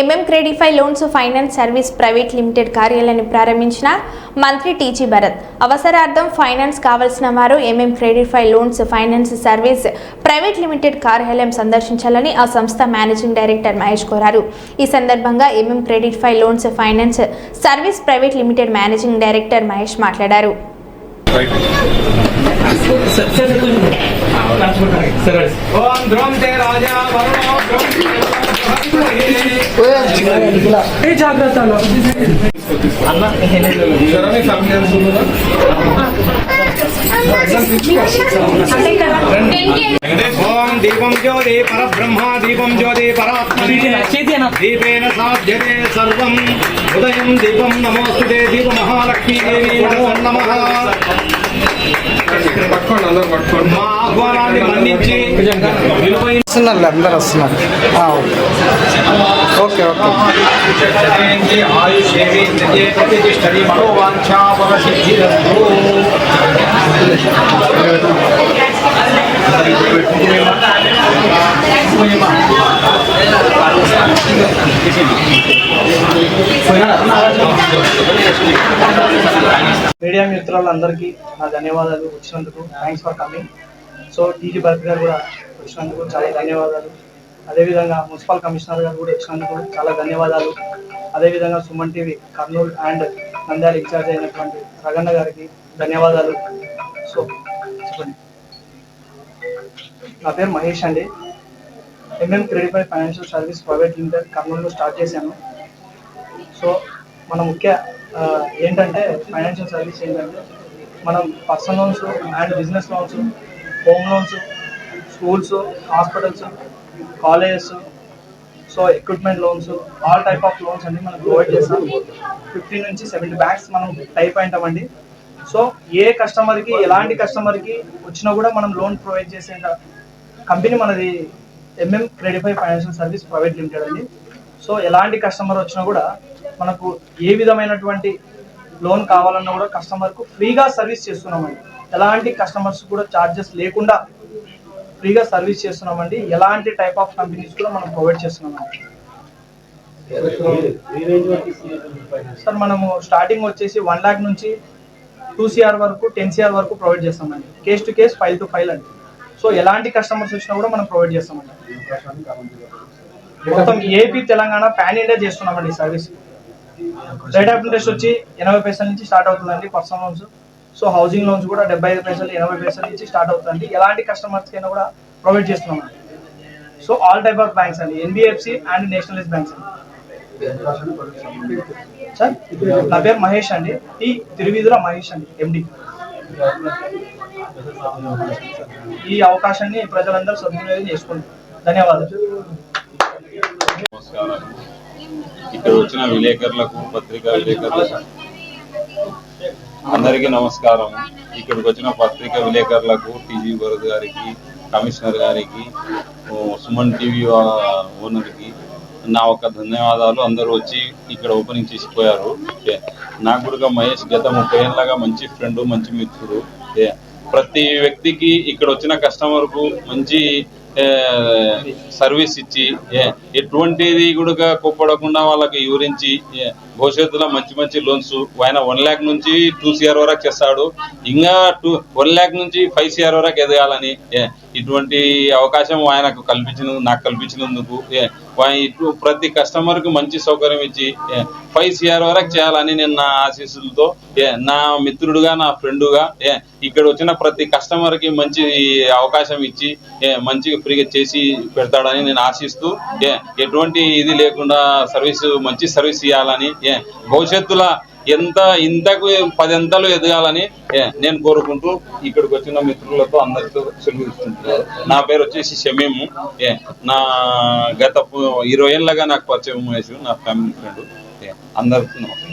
M M Credify loans finance service private limited కార్యాలయాన్ని ప్రారంభించిన మంత్రి టీజీ భరత్ అవసరార్థం ఫైనాన్స్ కావలసిన వారు M M Credify loans finance service private limited కార్యాలయం సందర్శించాలని ఆ సంస్థ మేనేజింగ్ డైరెక్టర్ మహేష్ కోరారు ఈ సందర్భంగా M M Credify loans finance service private limited managing director Mahesh మాట్లాడారు రాజా వరుణో ధ్రువం ఏ జాగ్రత్తలో ఓం దీపం జ్యోతి పరబ్రహ్మ దీపం జ్యోతి పరాత్మని చేతినా దీపేన సాధ్యతే సర్వం ఉదయం దీపం నమోస్తుతే దీప మహాలక్ష్మీ దేవి నమో నమః విలువైన వస్తున్నారు అందరు వస్తున్నారు ఆ, ఓకే ఓకే జయంతి ఆయుష్యేవి ఇంద్రియే ప్రతిష్టరి మనోవాంఛాపర సిద్ధిరస్తు మీడియా మిత్రులందరికీ నా ధన్యవాదాలు వచ్చినందుకు thanks for coming so TG Bharat గారు కూడా వచ్చినందుకు చాలా ధన్యవాదాలు. అదేవిధంగా మున్సిపల్ కమిషనర్ గారు కూడా వచ్చినందుకు చాలా ధన్యవాదాలు. అదేవిధంగా Suman TV Kurnool and Nandyal incharge అయినటువంటి రగన్న గారికి ధన్యవాదాలు. సో చెప్పండి. నా పేరు మహేష్ అండి. M M Credify financial service private limited కర్నూలులో స్టార్ట్ చేశాను. సో మన ముఖ్య ఏంటంటే ఫైనాన్షియల్ సర్వీస్ ఏంటంటే మనం personal loans and business loans home loans schools hospitals colleges so equipment loans all type of loans అన్ని మనం ప్రొవైడ్ చేస్తాం ఫిఫ్టీన్ నుంచి సెవెంటీ బ్యాంక్స్ మనం టైప్ అయింటామండి సో ఏ కస్టమర్కి ఎలాంటి కస్టమర్కి వచ్చినా కూడా మనం లోన్ ప్రొవైడ్ చేసే కంపెనీ మనది M M Credify financial service private limited అండి. సో ఎలాంటి కస్టమర్ వచ్చినా కూడా మనకు ఏ విధమైనటువంటి లోన్ కావాలన్నా కూడా కస్టమర్కు ఫ్రీగా సర్వీస్ చేస్తున్నామండి. ఎలాంటి కస్టమర్స్ కూడా ఛార్జెస్ లేకుండా ఫ్రీగా సర్వీస్ చేస్తున్నామండి. ఎలాంటి టైప్ ఆఫ్ కంపెనీస్ కూడా మనం ప్రొవైడ్ చేస్తున్నామండి. సార్ మనము స్టార్టింగ్ వచ్చేసి వన్ ల్యాక్ నుంచి టూ సిఆర్ వరకు టెన్ సిఆర్ వరకు ప్రొవైడ్ చేస్తామండి. Case to case file to file అండి. సో ఎలాంటి కస్టమర్స్ వచ్చినా కూడా మనం ప్రొవైడ్ చేస్తామండి. మొత్తం ఏపీ తెలంగాణ ప్యాన్ ఇండియా చేస్తున్నామండి సర్వీస్ రేట్ ఆఫ్ ఇంట్రెస్ట్ వచ్చి ఎనభై పైసల నుంచి స్టార్ట్ అవుతుందండి personal loans so housing loans కూడా డెబ్బై ఐదు పైసలు ఎనభై పైసలు ఇచ్చి స్టార్ట్ అవుతుంది. ఎలాంటి కస్టమర్స్ కైనా కూడా ప్రొవైడ్ చేస్తున్నాం so all type of banks అండి. ఎన్బిఎఫ్సి అండ్ నేషనలైజ్ బ్యాంక్స్ అండి. సార్ నా పేరు మహేష్ అండి. ఈ తిరువిధుల మహేష్ అండి ఎండి ఈ అవకాశాన్ని ప్రజలందరూ సద్వినియోగం చేసుకుంటారు. ధన్యవాదాలు. ఇక్కడ వచ్చిన విలేకరులకు పత్రికా విలేకరులకు అందరికీ నమస్కారం. ఇక్కడికి వచ్చిన పత్రికా విలేకరులకు టీజీ భరత్ గారికి కమిషనర్ గారికి సుమన్ టీవీ ఓనర్కి నా ఒక ధన్యవాదాలు. అందరూ వచ్చి ఇక్కడ ఓపెనింగ్ చేసిపోయారు. నాకు కూడా మహేష్ గత ముప్పై ఏళ్ళగా మంచి ఫ్రెండ్ మంచి మిత్రుడు. ప్రతి వ్యక్తికి ఇక్కడ వచ్చిన కస్టమర్కు మంచి సర్వీస్ ఇచ్చి ఏ, ఎటువంటిది కూడా కుప్పడకుండా వాళ్ళకి వివరించి ఏ, భవిష్యత్తులో మంచి మంచి లోన్స్ ఆయన వన్ ల్యాక్ నుంచి టూ సిఆర్ వరకు చేస్తాడు ఇంకా టూ వన్ ల్యాక్ నుంచి ఫైవ్ సిఆర్ వరకు ఎదగాలని ఏ, ఇటువంటి అవకాశం ఆయనకు కల్పించిన నాకు కల్పించినందుకు ఏ, ఇటు ప్రతి కస్టమర్కు మంచి సౌకర్యం ఇచ్చి ఫైవ్ సిఆర్ వరకు చేయాలని నేను నా ఆశీస్సులతో ఏ, నా మిత్రుడుగా నా ఫ్రెండుగా ఏ, ఇక్కడ వచ్చిన ప్రతి కస్టమర్కి మంచి అవకాశం ఇచ్చి ఏ, మంచిగా ఫ్రీగా చేసి పెడతాడని నేను ఆశిస్తూ ఏ, ఎటువంటి ఇది లేకుండా సర్వీస్ మంచి సర్వీస్ ఇవ్వాలని ఏ, భవిష్యత్తులో ఎంత ఇంతకు పదింతలు ఎదగాలని ఏ, నేను కోరుకుంటూ ఇక్కడికి వచ్చిన మిత్రులతో అందరితో సెలవు నా పేరు వచ్చేసి షమీము. ఏ, నా గత ఇరవై ఏళ్ళగా నాకు పరిచయం వేసి నా ఫ్యామిలీ ఫ్రెండ్. అందరికీ నమస్కారం.